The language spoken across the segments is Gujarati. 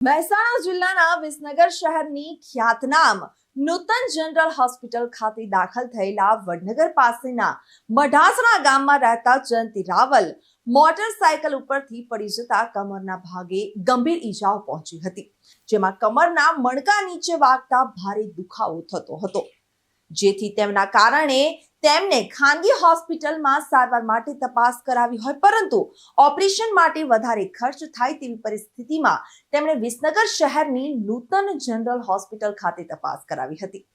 મહેસાણા જિલ્લાના વિસનગર શહેરની ખ્યાતનામ નૂતન જનરલ હોસ્પિટલ ખાતે દાખલ થયેલા વડનગર પાસેના મઢાસણા ગામમાં રહેતા જયંતિ રાવલ મોટરસાયકલ ઉપરથી પડી જતા કમરના ભાગે ગંભીર ઈજાઓ પહોંચી હતી, જેમાં કમરના મણકા નીચે વાગતા ભારે દુખાવો થતો હતો. જેથી તેમના કારણે તેમને ખાનગી હોસ્પિટલમાં સારવાર માટે તપાસ કરાવી હોય, પરંતુ ઓપરેશન માટે વધારે ખર્ચ થાય તેવી પરિસ્થિતિમાં તેમણે વિસનગર શહેરની નૂતન જનરલ હોસ્પિટલ ખાતે તપાસ કરાવી હતી,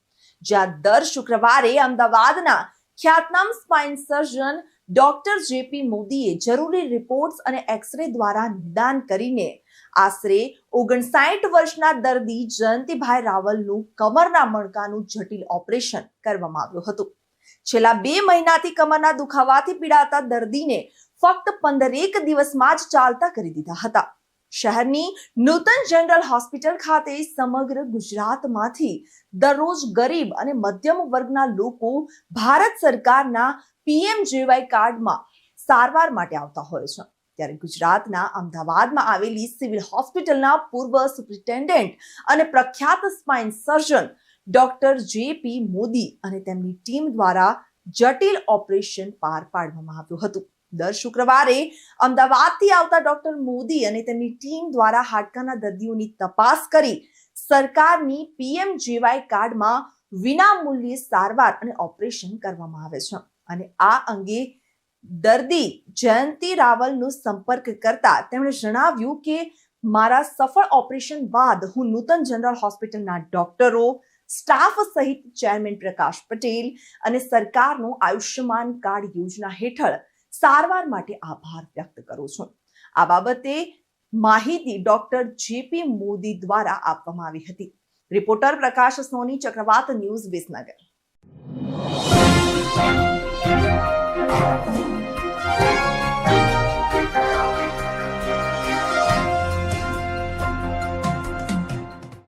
જ્યાં દર શુક્રવારે અમદાવાદના ખ્યાતનામ સ્પાઇન સર્જન ડોક્ટર જેપી મોદીએ જરૂરી રિપોર્ટ્સ અને એક્સરે દ્વારા નિદાન કરીને આશરે ઓગણસાઠ વર્ષના દર્દી જયંતિભાઈ રાવલનું કમરના મણકાનું જટિલ ઓપરેશન કરવામાં આવ્યું હતું. છેલ્લા બે મહિનાથી કમરના દુખાવાથી પીડાતા દર્દીને ફક્ત પંદરેક દિવસમાં જ ચાલતા કરી દીધા હતા. શહેરની નૂતન જનરલ હોસ્પિટલ ખાતે સમગ્ર ગુજરાતમાંથી દરરોજ ગરીબ અને મધ્યમ વર્ગના લોકો ભારત સરકારના પીએમ જેવાય કાર્ડમાં સારવાર માટે આવતા હોય છે. ત્યારે ગુજરાતના અમદાવાદમાં આવેલી સિવિલ હોસ્પિટલના પૂર્વ સુપ્રિન્ટેન્ડન્ટ અને પ્રખ્યાત સ્પાઇન સર્જન ડોક્ટર જે પી મોદી અને તેમની ટીમ દ્વારા જટિલ ઓપરેશન પાર પાડવામાં આવ્યું હતું. દર શુક્રવારે અમદાવાદથી આવતા ડોક્ટર મોદી અને તેમની ટીમ દ્વારા હાડકાના દર્દીઓની તપાસ કરી સરકારની પીએમ જેવાય કાર્ડમાં વિના મૂલ્યે સારવાર અને ઓપરેશન કરવામાં આવે છે. અને આ અંગે દર્દી જયંતિ રાવલનો સંપર્ક કરતા તેમણે જણાવ્યું કે, મારા સફળ ઓપરેશન બાદ હું નૂતન જનરલ હોસ્પિટલના ડોક્ટરો સ્ટાફ સહિત ચેરમેન પ્રકાશ પટેલ અને સરકારનો આયુષ્યમાન કાર્ડ યોજના હેઠળ સારવાર માટે આભાર વ્યક્ત કરું છું. આ બાબતે માહિતી ડોક્ટર જેપી મોદી દ્વારા આપવામાં આવી હતી. રિપોર્ટર પ્રકાશ સોની, ચક્રવાત ન્યૂઝ વિસનગર.